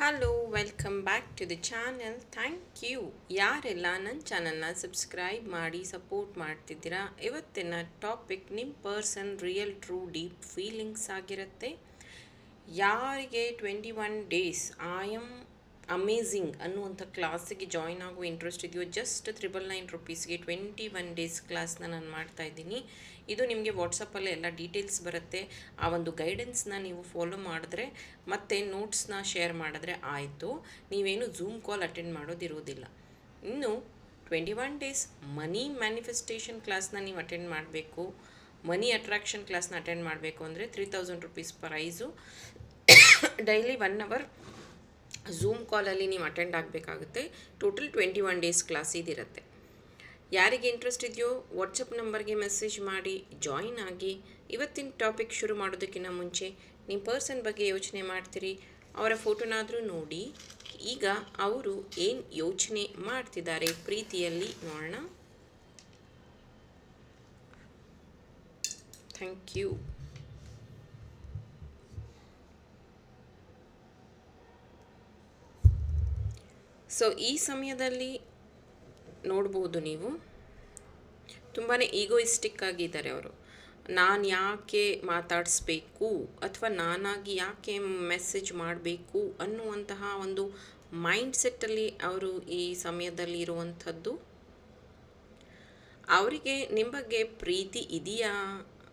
Hello welcome back to the channel thank you ಯಾರೆಲ್ಲ ನನ್ನ ಚಾನಲ್ನ ಸಬ್ಸ್ಕ್ರೈಬ್ ಮಾಡಿ ಸಪೋರ್ಟ್ ಮಾಡ್ತಿದ್ದೀರಾ? ಇವತ್ತಿನ ಟಾಪಿಕ್ ನಿಮ್ಮ person real true deep feelings ಆಗಿರುತ್ತೆ. ಯಾರಿಗೆ twenty one days am amazing ಅನ್ನುವಂಥ ಕ್ಲಾಸಿಗೆ ಜಾಯ್ನ್ ಆಗೋ ಇಂಟ್ರೆಸ್ಟ್ ಇದೆಯೋ ಜಸ್ಟ್ ತ್ರಿಬಲ್ ನೈನ್ ರುಪೀಸ್ಗೆ ಟ್ವೆಂಟಿ ಒನ್ ಡೇಸ್ ಕ್ಲಾಸ್ನ ನಾನು ಮಾಡ್ತಾ ಇದ್ದೀನಿ. ಇದು ನಿಮಗೆ ವಾಟ್ಸಪ್ಪಲ್ಲೇ ಎಲ್ಲ ಡೀಟೇಲ್ಸ್ ಬರುತ್ತೆ. ಆ ಒಂದು ಗೈಡೆನ್ಸ್ನ ನೀವು ಫಾಲೋ ಮಾಡಿದ್ರೆ ಮತ್ತು ನೋಟ್ಸ್ನ ಶೇರ್ ಮಾಡಿದ್ರೆ ಆಯಿತು. ನೀವೇನು ಝೂಮ್ ಕಾಲ್ ಅಟೆಂಡ್ ಮಾಡೋದಿರೋದಿಲ್ಲ. ಇನ್ನು twenty one days money manifestation ಕ್ಲಾಸ್ನ ನೀವು ಅಟೆಂಡ್ ಮಾಡಬೇಕು. ಮನಿ ಅಟ್ರಾಕ್ಷನ್ ಕ್ಲಾಸ್ನ ಅಟೆಂಡ್ ಮಾಡಬೇಕು ಅಂದರೆ three thousand rupees price daily one hour zoom ಕಾಲಲ್ಲಿ ನೀವು attend ಆಗಬೇಕಾಗುತ್ತೆ. Total twenty one days class ಇದಿರುತ್ತೆ. ಯಾರಿಗೆ ಇಂಟ್ರೆಸ್ಟ್ ಇದೆಯೋ ವಾಟ್ಸಪ್ ನಂಬರ್ಗೆ ಮೆಸೇಜ್ ಮಾಡಿ ಜಾಯಿನ್ ಆಗಿ, ಇವತ್ತಿನ ಟಾಪಿಕ್ ಶುರು ಮಾಡೋದಕ್ಕಿಂತ ಮುಂಚೆ ನಿಮ್ಮ ಪರ್ಸನ್ ಬಗ್ಗೆ ಯೋಚನೆ ಮಾಡ್ತೀರಿ, ಅವರ ಫೋಟೋನಾದರೂ ನೋಡಿ. ಈಗ ಅವರು ಏನು ಯೋಚನೆ ಮಾಡ್ತಿದ್ದಾರೆ ಪ್ರೀತಿಯಲ್ಲಿ ನೋಡೋಣ. ಥ್ಯಾಂಕ್ ಯು ಸೊ ಈ ಸಮಯದಲ್ಲಿ ನೋಡ್ಬೋದು ನೀವು. ತುಂಬಾ ಈಗೋಯಿಸ್ಟಿಕ್ ಆಗಿದ್ದಾರೆ ಅವರು. ನಾನು ಯಾಕೆ ಮಾತಾಡಿಸ್ಬೇಕು ಅಥವಾ ನಾನಾಗಿ ಯಾಕೆ ಮೆಸೇಜ್ ಮಾಡಬೇಕು ಅನ್ನುವಂತಹ ಒಂದು ಮೈಂಡ್ ಸೆಟ್ಟಲ್ಲಿ ಅವರು ಈ ಸಮಯದಲ್ಲಿ ಇರುವಂಥದ್ದು. ಅವರಿಗೆ ನಿಮ್ಮ ಬಗ್ಗೆ ಪ್ರೀತಿ ಇದೆಯಾ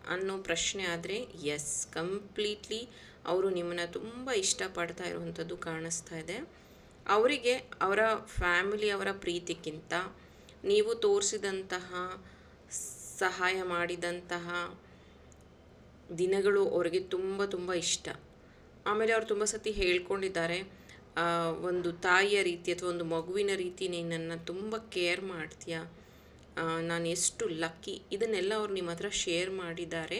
ಅನ್ನೋ ಪ್ರಶ್ನೆ ಆದರೆ ಎಸ್ ಕಂಪ್ಲೀಟ್ಲಿ ಅವರು ನಿಮ್ಮನ್ನು ತುಂಬ ಇಷ್ಟಪಡ್ತಾ ಇರುವಂಥದ್ದು ಕಾಣಿಸ್ತಾ ಇದೆ. ಅವರಿಗೆ ಅವರ ಫ್ಯಾಮಿಲಿ ಅವರ ಪ್ರೀತಿಗಿಂತ ನೀವು ತೋರಿಸಿದಂತಹ ಸಹಾಯ ಮಾಡಿದಂತಹ ದಿನಗಳು ಅವರಿಗೆ ತುಂಬ ತುಂಬ ಇಷ್ಟ. ಆಮೇಲೆ ಅವರು ತುಂಬ ಸತಿ ಹೇಳ್ಕೊಂಡಿದ್ದಾರೆ ಒಂದು ತಾಯಿಯ ರೀತಿ ಅಥವಾ ಒಂದು ಮಗುವಿನ ರೀತಿ ನೀನನ್ನು ತುಂಬ ಕೇರ್ ಮಾಡ್ತೀಯ? ನಾನು ಎಷ್ಟು ಲಕ್ಕಿ. ಇದನ್ನೆಲ್ಲ ಅವ್ರು ನಿಮ್ಮ ಹತ್ರ ಶೇರ್ ಮಾಡಿದ್ದಾರೆ.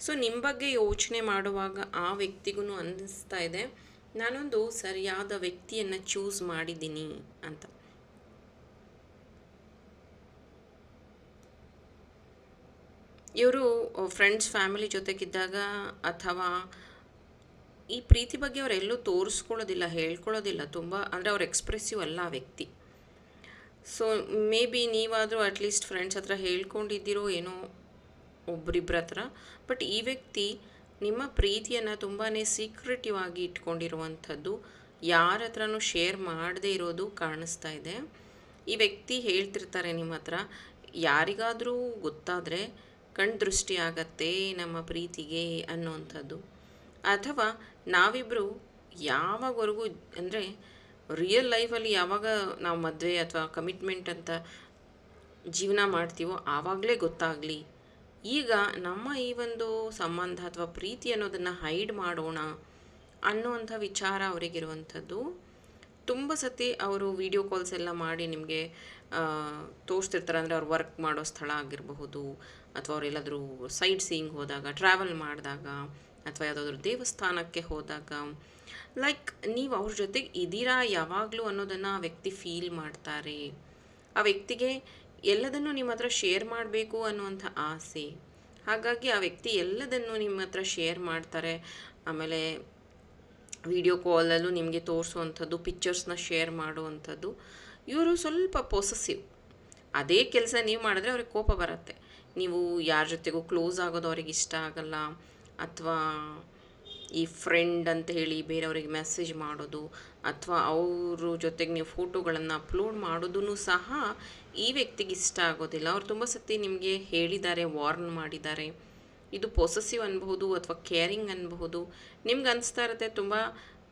ಸೊ, ನಿಮ್ಮ ಬಗ್ಗೆ ಯೋಚನೆ ಮಾಡುವಾಗ ಆ ವ್ಯಕ್ತಿಗೂ ಅನ್ನಿಸ್ತಾ ಇದೆ ನಾನೊಂದು ಸರಿಯಾದ ವ್ಯಕ್ತಿಯನ್ನು ಚೂಸ್ ಮಾಡಿದ್ದೀನಿ ಅಂತ. ಇವರು ಫ್ರೆಂಡ್ಸ್ ಫ್ಯಾಮಿಲಿ ಜೊತೆಗಿದ್ದಾಗ ಅಥವಾ ಈ ಪ್ರೀತಿ ಬಗ್ಗೆ ಅವರೆಲ್ಲೂ ತೋರಿಸ್ಕೊಳ್ಳೋದಿಲ್ಲ, ಹೇಳ್ಕೊಳ್ಳೋದಿಲ್ಲ, ತುಂಬ ಅಂದರೆ ಅವ್ರು ಎಕ್ಸ್ಪ್ರೆಸಿವ್ ಅಲ್ಲ ವ್ಯಕ್ತಿ. ಸೊ ಮೇ ಬಿ ನೀವಾದರೂ ಅಟ್ಲೀಸ್ಟ್ ಫ್ರೆಂಡ್ಸ್ ಹತ್ರ ಹೇಳ್ಕೊಂಡಿದ್ದೀರೋ ಏನೋ ಒಬ್ರಿಬ್ಬರ ಹತ್ರ ಬಟ್ ಈ ವ್ಯಕ್ತಿ ನಿಮ್ಮ ಪ್ರೀತಿಯನ್ನು ತುಂಬಾ ಸೀಕ್ರೆಟಿವ್ ಆಗಿ ಇಟ್ಕೊಂಡಿರುವಂಥದ್ದು ಯಾರ ಹತ್ರನೂ ಶೇರ್ ಮಾಡದೇ ಇರೋದು ಕಾಣಿಸ್ತಾ ಇದೆ. ಈ ವ್ಯಕ್ತಿ ಹೇಳ್ತಿರ್ತಾರೆ ನಿಮ್ಮ ಹತ್ರ, ಯಾರಿಗಾದರೂ ಗೊತ್ತಾದರೆ ಕಣ್ದೃಷ್ಟಿ ಆಗತ್ತೆ ನಮ್ಮ ಪ್ರೀತಿಗೆ ಅನ್ನೋವಂಥದ್ದು ಅಥವಾ ನಾವಿಬ್ಬರು ಯಾವಾಗವರೆಗೂ ಅಂದರೆ ರಿಯಲ್ ಲೈಫಲ್ಲಿ ಯಾವಾಗ ನಾವು ಮದುವೆ ಅಥವಾ ಕಮಿಟ್ಮೆಂಟ್ ಅಂತ ಜೀವನ ಮಾಡ್ತೀವೋ ಆವಾಗಲೇ ಗೊತ್ತಾಗಲಿ. ಈಗ ನಮ್ಮ ಈ ಒಂದು ಸಂಬಂಧ ಅಥವಾ ಪ್ರೀತಿ ಅನ್ನೋದನ್ನು ಹೈಡ್ ಮಾಡೋಣ ಅನ್ನುವಂಥ ವಿಚಾರ ಅವರಿಗಿರುವಂಥದ್ದು. ತುಂಬ ಸತಿ ಅವರು ವಿಡಿಯೋ ಕಾಲ್ಸ್ ಎಲ್ಲ ಮಾಡಿ ನಿಮಗೆ ತೋರಿಸ್ತಿರ್ತಾರೆ ಅಂದರೆ ಅವ್ರು ವರ್ಕ್ ಮಾಡೋ ಸ್ಥಳ ಆಗಿರಬಹುದು ಅಥವಾ ಅವರೆಲ್ಲಾದರೂ ಸೈಟ್ ಸೀಯಿಂಗ್ ಹೋದಾಗ ಟ್ರಾವೆಲ್ ಮಾಡಿದಾಗ ಅಥವಾ ಯಾವುದಾದ್ರೂ ದೇವಸ್ಥಾನಕ್ಕೆ ಹೋದಾಗ. ಲೈಕ್ ನೀವು ಅವ್ರ ಜೊತೆಗೆ ಇದ್ದೀರಾ ಯಾವಾಗಲೂ ಅನ್ನೋದನ್ನು ಆ ವ್ಯಕ್ತಿ ಫೀಲ್ ಮಾಡ್ತಾರೆ. ಆ ವ್ಯಕ್ತಿಗೆ ಎಲ್ಲದನ್ನು ನಿಮ್ಮ ಹತ್ರ ಶೇರ್ ಮಾಡಬೇಕು ಅನ್ನುವಂಥ ಆಸೆ. ಹಾಗಾಗಿ ಆ ವ್ಯಕ್ತಿ ಎಲ್ಲದನ್ನು ನಿಮ್ಮ ಹತ್ರ ಶೇರ್ ಮಾಡ್ತಾರೆ. ಆಮೇಲೆ ವಿಡಿಯೋ ಕಾಲಲ್ಲೂ ನಿಮಗೆ ತೋರಿಸುವಂಥದ್ದು ಪಿಕ್ಚರ್ಸ್ನ ಶೇರ್ ಮಾಡುವಂಥದ್ದು. ಇವರು ಸ್ವಲ್ಪ ಪೊಸೆಸಿವ್ ಅದೇ ಕೆಲಸ ನೀವು ಮಾಡಿದ್ರೆ ಅವ್ರಿಗೆ ಕೋಪ ಬರುತ್ತೆ. ನೀವು ಯಾರ ಜೊತೆಗೂ ಕ್ಲೋಸ್ ಆಗೋದು ಅವ್ರಿಗೆ ಇಷ್ಟ ಆಗಲ್ಲ. ಅಥವಾ ಈ ಫ್ರೆಂಡ್ ಅಂತ ಹೇಳಿ ಬೇರೆಯವರಿಗೆ ಮೆಸೇಜ್ ಮಾಡೋದು ಅಥವಾ ಅವ್ರ ಜೊತೆಗೆ ನೀವು ಫೋಟೋಗಳನ್ನು ಅಪ್ಲೋಡ್ ಮಾಡೋದೂ ಸಹ ಈ ವ್ಯಕ್ತಿಗೆ ಇಷ್ಟ ಆಗೋದಿಲ್ಲ. ಅವ್ರು ತುಂಬ ಸತಿ ನಿಮಗೆ ಹೇಳಿದ್ದಾರೆ ವಾರ್ನ್ ಮಾಡಿದ್ದಾರೆ. ಇದು ಪೊಸೆಸಿವ್ ಅನ್ಬಹುದು ಅಥವಾ ಕೇರಿಂಗ್ ಅನ್ಬಹುದು. ನಿಮ್ಗೆ ಅನಿಸ್ತಾ ಇರುತ್ತೆ, ತುಂಬ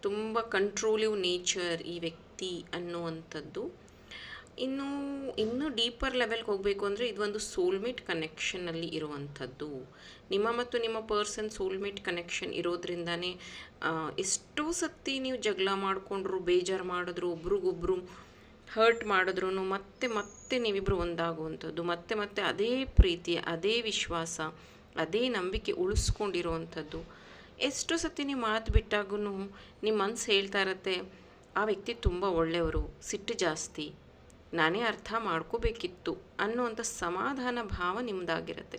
ತುಂಬ ಕಂಟ್ರೋಲಿವ್ ನೇಚರ್ ಈ ವ್ಯಕ್ತಿ ಅನ್ನುವಂಥದ್ದು. ಇನ್ನು, ಇನ್ನೂ ಡೀಪರ್ ಲೆವೆಲ್ಗೆ ಹೋಗಬೇಕು ಅಂದರೆ ಇದೊಂದು ಸೋಲ್ಮೇಟ್ ಕನೆಕ್ಷನಲ್ಲಿ ಇರುವಂಥದ್ದು. ನಿಮ್ಮ ಮತ್ತು ನಿಮ್ಮ ಪರ್ಸನ್ ಸೋಲ್ಮೇಟ್ ಕನೆಕ್ಷನ್ ಇರೋದ್ರಿಂದನೇ ಎಷ್ಟೋ ಸತಿ ನೀವು ಜಗಳ ಮಾಡಿಕೊಂಡ್ರು, ಬೇಜಾರು ಮಾಡಿದ್ರು, ಒಬ್ರಿಗೊಬ್ರು ಹರ್ಟ್ ಮಾಡಿದ್ರು ಮತ್ತೆ ಮತ್ತೆ ನೀವಿಬ್ಬರು ಒಂದಾಗುವಂಥದ್ದು. ಮತ್ತೆ ಮತ್ತೆ ಅದೇ ಪ್ರೀತಿ, ಅದೇ ವಿಶ್ವಾಸ, ಅದೇ ನಂಬಿಕೆ ಉಳಿಸ್ಕೊಂಡಿರುವಂಥದ್ದು. ಎಷ್ಟು ಸತಿ ನೀವು ಮಾತು ಬಿಟ್ಟಾಗೂ ನಿಮ್ಮ ಮನಸ್ಸು ಹೇಳ್ತಾ ಇರತ್ತೆ, ಆ ವ್ಯಕ್ತಿ ತುಂಬ ಒಳ್ಳೆಯವರು, ಸಿಟ್ಟು ಜಾಸ್ತಿ ನಾನೇ ಅರ್ಥ ಮಾಡ್ಕೋಬೇಕಿತ್ತು ಅನ್ನುವಂಥ ಸಮಾಧಾನ ಭಾವ ನಿಮ್ಮದಾಗಿರುತ್ತೆ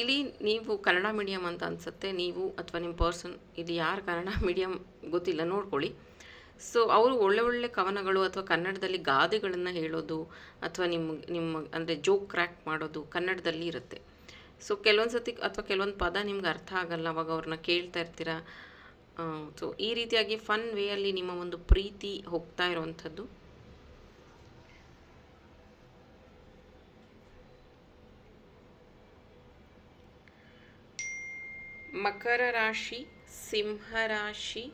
ಇಲ್ಲಿ ನೀವು ಕನ್ನಡ ಮೀಡಿಯಮ್ ಅಂತ ಅನಿಸುತ್ತೆ, ನೀವು ಅಥವಾ ನಿಮ್ಮ ಪರ್ಸನ್ ಇಲ್ಲಿ ಯಾರು ಕನ್ನಡ ಮೀಡಿಯಮ್ ಗೊತ್ತಿಲ್ಲ, ನೋಡ್ಕೊಳ್ಳಿ. ಸೊ ಅವರು ಒಳ್ಳೆ ಒಳ್ಳೆ ಕವನಗಳು ಅಥವಾ ಕನ್ನಡದಲ್ಲಿ ಗಾದೆಗಳನ್ನು ಹೇಳೋದು, ಅಥವಾ ನಿಮ್ಮ ನಿಮ್ಮ ಅಂದರೆ ಜೋಕ್ ಕ್ರ್ಯಾಕ್ ಮಾಡೋದು ಕನ್ನಡದಲ್ಲಿ ಇರುತ್ತೆ. ಸೊ ಕೆಲವೊಂದು ಸತಿ ಅಥವಾ ಕೆಲವೊಂದು ಪದ ನಿಮ್ಗೆ ಅರ್ಥ ಆಗಲ್ಲ, ಅವಾಗ ಅವ್ರನ್ನ ಕೇಳ್ತಾ ಇರ್ತೀರ? ಸೊ ಈ ರೀತಿಯಾಗಿ ಫನ್ ವೇಯಲ್ಲಿ ನಿಮ್ಮ ಒಂದು ಪ್ರೀತಿ ಹೋಗ್ತಾ ಇರುವಂಥದ್ದು? ಮಕರ ರಾಶಿ, ಸಿಂಹ ರಾಶಿ,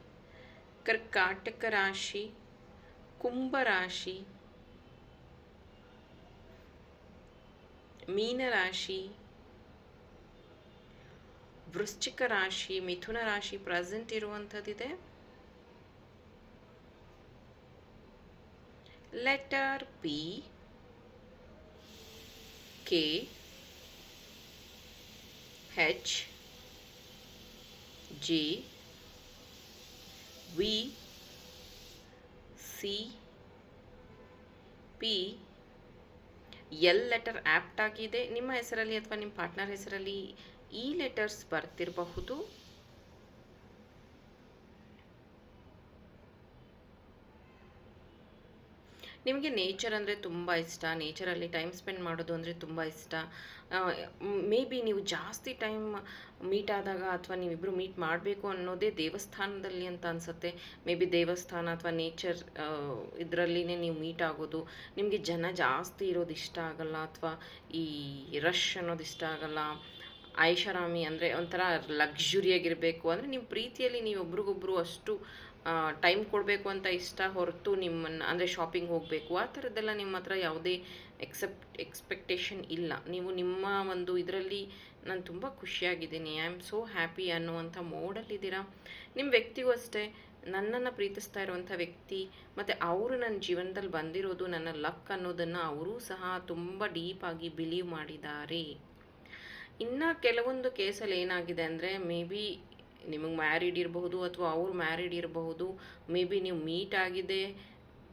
ಕರ್ಕಾಟಕ ರಾಶಿ, ಕುಂಭ ರಾಶಿ ಮೀನರಾಶಿ ವೃಶ್ಚಿಕ ರಾಶಿ, ಮಿಥುನ ರಾಶಿ present ಇರುವಂಥದ್ದಿದೆ. Letter P K H G V C P L letter apt ಆಗಿದೆ. ನಿಮ್ಮ ಹೆಸರಲ್ಲಿ ಅಥವಾ ನಿಮ್ಮ ಪಾರ್ಟ್ನರ್ ಹೆಸರಲ್ಲಿ ಈ ಲೆಟರ್ಸ್ ಬರ್ತಿರಬಹುದು. ನಿಮಗೆ ನೇಚರ್ ಅಂದರೆ ತುಂಬ ಇಷ್ಟ. ನೇಚರಲ್ಲಿ ಟೈಮ್ ಸ್ಪೆಂಡ್ ಮಾಡೋದು ಅಂದರೆ ತುಂಬ ಇಷ್ಟ. ಮೇ ಬಿ ನೀವು ಜಾಸ್ತಿ ಟೈಮ್ ಮೀಟ್ ಆದಾಗ ಅಥವಾ ನೀವಿಬ್ಬರು ಮೀಟ್ ಮಾಡಬೇಕು ಅನ್ನೋದೇ ದೇವಸ್ಥಾನದಲ್ಲಿ ಅಂತ ಅನಿಸುತ್ತೆ. ಮೇ ಬಿ ದೇವಸ್ಥಾನ ಅಥವಾ ನೇಚರ್ ಇದರಲ್ಲಿನೇ ನೀವು ಮೀಟ್ ಆಗೋದು. ನಿಮಗೆ ಜನ ಜಾಸ್ತಿ ಇರೋದು ಇಷ್ಟ ಆಗಲ್ಲ ಅಥವಾ ಈ ರಶ್ ಅನ್ನೋದು ಇಷ್ಟ ಆಗಲ್ಲ. ಐಷಾರಾಮಿ ಅಂದರೆ ಒಂಥರ ಲಕ್ಸುರಿಯಾಗಿರಬೇಕು ಅಂದರೆ ನಿಮ್ಮ ಪ್ರೀತಿಯಲ್ಲಿ ನೀವು ಒಬ್ರಿಗೊಬ್ರು ಅಷ್ಟು ಟೈಮ್ ಕೊಡಬೇಕು ಅಂತ ಇಷ್ಟ ಹೊರತು ನಿಮ್ಮನ್ನು, ಅಂದರೆ ಶಾಪಿಂಗ್ ಹೋಗಬೇಕು. ಆ ಥರದ್ದೆಲ್ಲ ನಿಮ್ಮ ಹತ್ರ ಯಾವುದೇ ಎಕ್ಸೆಪ್ಟ್ ಎಕ್ಸ್ಪೆಕ್ಟೇಷನ್ ಇಲ್ಲ. ನೀವು ನಿಮ್ಮ ಒಂದು ಇದರಲ್ಲಿ ನಾನು ತುಂಬ ಖುಷಿಯಾಗಿದ್ದೀನಿ. ಐ ಆಮ್ ಸೋ ಹ್ಯಾಪಿ ಅನ್ನುವಂಥ ಮೋಡಲ್ಲಿದ್ದೀರಾ ನಿಮ್ಮ ವ್ಯಕ್ತಿಗೂ ಅಷ್ಟೇ. ನನ್ನನ್ನು ಪ್ರೀತಿಸ್ತಾ ಇರುವಂಥ ವ್ಯಕ್ತಿ, ಮತ್ತು ಅವರು ನನ್ನ ಜೀವನದಲ್ಲಿ ಬಂದಿರೋದು ನನ್ನ ಲಕ್ ಅನ್ನೋದನ್ನು ಅವರೂ ಸಹ ತುಂಬ ಡೀಪಾಗಿ ಬಿಲೀವ್ ಮಾಡಿದ್ದಾರೆ. ಇನ್ನು ಕೆಲವೊಂದು ಕೇಸಲ್ಲಿ ಏನಾಗಿದೆ ಅಂದರೆ, ಮೇ ಬಿ ನಿಮಗೆ ಮ್ಯಾರಿಡ್ ಇರಬಹುದು ಅಥವಾ ಅವ್ರು ಮ್ಯಾರಿಡ್ ಇರಬಹುದು, ಮೇ ಬಿ ನೀವು ಮೀಟ್ ಆಗಿದೆ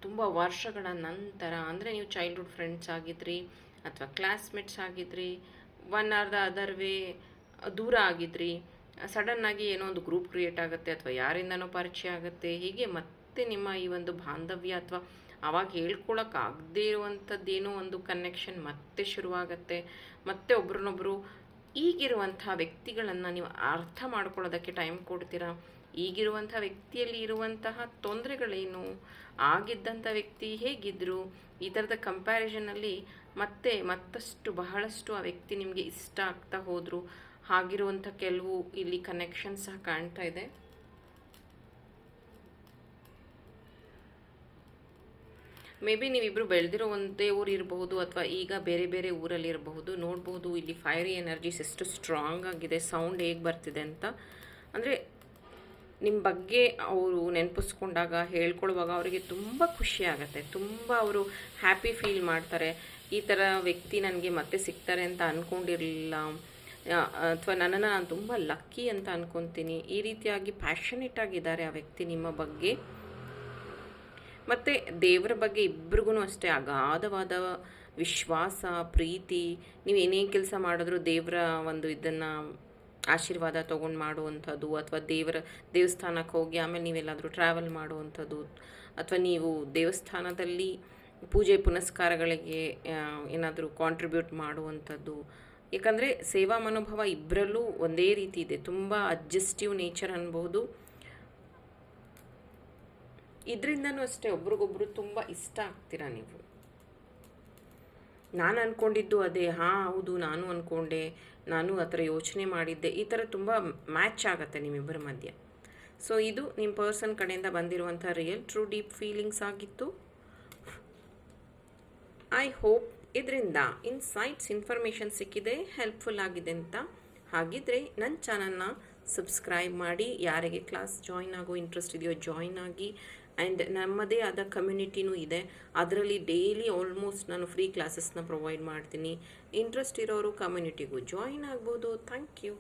ತುಂಬ ವರ್ಷಗಳ ನಂತರ, ಅಂದರೆ ನೀವು ಚೈಲ್ಡ್ಹುಡ್ ಫ್ರೆಂಡ್ಸ್ ಆಗಿದ್ರಿ ಅಥವಾ classmates ಆಗಿದ್ರಿ one or the other way ದೂರ ಆಗಿದ್ರಿ ಸಡನ್ನಾಗಿ ಏನೋ ಒಂದು ಗ್ರೂಪ್ ಕ್ರಿಯೇಟ್ ಆಗುತ್ತೆ ಅಥವಾ ಯಾರಿಂದನೋ ಪರಿಚಯ ಆಗುತ್ತೆ, ಹೀಗೆ ಮತ್ತೆ ನಿಮ್ಮ ಈ ಒಂದು ಬಾಂಧವ್ಯ ಅಥವಾ ಅವಾಗ ಹೇಳ್ಕೊಳಕ್ಕಾಗದೇ ಇರುವಂಥದ್ದೇನೋ ಒಂದು ಕನೆಕ್ಷನ್ ಮತ್ತೆ ಶುರುವಾಗತ್ತೆ, ಮತ್ತೆ ಒಬ್ರನ್ನೊಬ್ರು ಈಗಿರುವಂಥ ವ್ಯಕ್ತಿಗಳನ್ನು ನೀವು ಅರ್ಥ ಮಾಡ್ಕೊಳ್ಳೋದಕ್ಕೆ ಟೈಮ್ ಕೊಡ್ತೀರಾ? ಈಗಿರುವಂಥ ವ್ಯಕ್ತಿಯಲ್ಲಿ ಇರುವಂತಹ ತೊಂದರೆಗಳೇನು? ಆಗಿದ್ದಂಥ ವ್ಯಕ್ತಿ ಹೇಗಿದ್ದರು ಈ ಥರದ ಕಂಪ್ಯಾರಿಸನಲ್ಲಿ ಮತ್ತೆ ಮತ್ತಷ್ಟು ಬಹಳಷ್ಟು ಆ ವ್ಯಕ್ತಿ ನಿಮಗೆ ಇಷ್ಟ ಆಗ್ತಾ ಹೋದರು. ಹಾಗಿರುವಂಥ ಕೆಲವು ಇಲ್ಲಿ ಕನೆಕ್ಷನ್ ಸಹ ಕಾಣ್ತಾ ಇದೆ. ಮೇ ಬಿ ನೀವಿಬ್ರು ಬೆಳೆದಿರೋ ಒಂದೇ ಊರು ಇರಬಹುದು ಅಥವಾ ಈಗ ಬೇರೆ ಬೇರೆ ಊರಲ್ಲಿ ಇರಬಹುದು, ನೋಡಬಹುದು ಇಲ್ಲಿ ಫೈರಿ ಎನರ್ಜೀಸ್ ಎಷ್ಟು ಸ್ಟ್ರಾಂಗ್ ಆಗಿದೆ ಸೌಂಡ್ ಹೇಗೆ ಬರ್ತಿದೆ ಅಂತ. ಅಂದರೆ ನಿಮ್ಮ ಬಗ್ಗೆ ಅವರು ನೆನಪಿಸ್ಕೊಂಡಾಗ ಹೇಳ್ಕೊಳ್ಳುವಾಗ ಅವರಿಗೆ ತುಂಬ ಖುಷಿ ಆಗುತ್ತೆ. ತುಂಬ ಅವರು ಹ್ಯಾಪಿ ಫೀಲ್ ಮಾಡ್ತಾರೆ. ಈ ಥರ ವ್ಯಕ್ತಿ ನನಗೆ ಮತ್ತೆ ಸಿಗ್ತಾರೆ ಅಂತ ಅಂದ್ಕೊಂಡಿರಲಿಲ್ಲ ಅಥವಾ ನನ್ನನ್ನು ನಾನು ತುಂಬ ಲಕ್ಕಿ ಅಂತ ಅಂದ್ಕೊತೀನಿ ಈ ರೀತಿಯಾಗಿ ಪ್ಯಾಷನೇಟ್ ಆಗಿದ್ದಾರೆ ಆ ವ್ಯಕ್ತಿ ನಿಮ್ಮ ಬಗ್ಗೆ. ಮತ್ತು ದೇವರ ಬಗ್ಗೆ ಇಬ್ರಿಗೂ ಅಷ್ಟೇ ಅಗಾಧವಾದ ವಿಶ್ವಾಸ, ಪ್ರೀತಿ, ನೀವು ಏನೇ ಕೆಲಸ ಮಾಡಿದ್ರೂ ದೇವರ ಒಂದು ಇದನ್ನು ಆಶೀರ್ವಾದ ತೊಗೊಂಡು ಮಾಡುವಂಥದ್ದು ಅಥವಾ ದೇವರ ದೇವಸ್ಥಾನಕ್ಕೆ ಹೋಗಿ ಆಮೇಲೆ ನೀವೆಲ್ಲಾದರೂ ಟ್ರಾವೆಲ್ ಮಾಡುವಂಥದ್ದು ಅಥವಾ ನೀವು ದೇವಸ್ಥಾನದಲ್ಲಿ ಪೂಜೆ ಪುನಸ್ಕಾರಗಳಿಗೆ ಏನಾದರೂ ಕಾಂಟ್ರಿಬ್ಯೂಟ್ ಮಾಡುವಂಥದ್ದು. ಯಾಕಂದರೆ ಸೇವಾ ಮನೋಭಾವ ಇಬ್ಬರಲ್ಲೂ ಒಂದೇ ರೀತಿ ಇದೆ. ತುಂಬ ಅಡ್ಜಸ್ಟಿವ್ ನೇಚರ್ ಅನ್ಬೋದು. ಇದರಿಂದನೂ ಅಷ್ಟೇ ಒಬ್ರಿಗೊಬ್ರು ತುಂಬ ಇಷ್ಟ ಆಗ್ತೀರಾ ನೀವು? ನಾನು ಅಂದ್ಕೊಂಡಿದ್ದು ಅದೇ, ಹಾಂ, ಹೌದು, ನಾನು ಅಂದ್ಕೊಂಡೆ ನಾನು ಆ ಥರ ಯೋಚನೆ ಮಾಡಿದ್ದೆ, ಈ ಥರ ತುಂಬ ಮ್ಯಾಚ್ ಆಗುತ್ತೆ ನಿಮ್ಮಿಬ್ಬರ ಮಧ್ಯ. ಸೊ ಇದು ನಿಮ್ಮ ಪರ್ಸನ್ ಕಡೆಯಿಂದ ಬಂದಿರುವಂಥ ರಿಯಲ್, ಟ್ರೂ, ಡೀಪ್ ಫೀಲಿಂಗ್ಸ್ ಆಗಿತ್ತು. ಐ ಹೋಪ್ ಇದರಿಂದ ಇನ್ಸೈಟ್ಸ್, ಇನ್ಫಾರ್ಮೇಷನ್ ಸಿಕ್ಕಿದೆ, ಹೆಲ್ಪ್ಫುಲ್ ಆಗಿದೆ ಅಂತ. ಹಾಗಿದ್ರೆ ನನ್ನ ಚಾನಲ್ನ ಸಬ್ಸ್ಕ್ರೈಬ್ ಮಾಡಿ, ಯಾರಿಗೆ ಕ್ಲಾಸ್ ಜಾಯ್ನ್ ಆಗೋ ಇಂಟ್ರೆಸ್ಟ್ ಇದೆಯೋ ಜಾಯ್ನ್ ಆಗಿ ಆ್ಯಂಡ್ ನಮ್ಮದೇ ಆದ ಕಮ್ಯುನಿಟಿನೂ ಇದೆ. ಅದರಲ್ಲಿ ಡೈಲಿ ಆಲ್ಮೋಸ್ಟ್ ನಾನು ಫ್ರೀ ಕ್ಲಾಸಸ್ನ ಪ್ರೊವೈಡ್ ಮಾಡ್ತೀನಿ. ಇಂಟ್ರೆಸ್ಟ್ ಇರೋರು ಕಮ್ಯುನಿಟಿಗೂ ಜಾಯಿನ್ ಆಗ್ಬೋದು. Thank you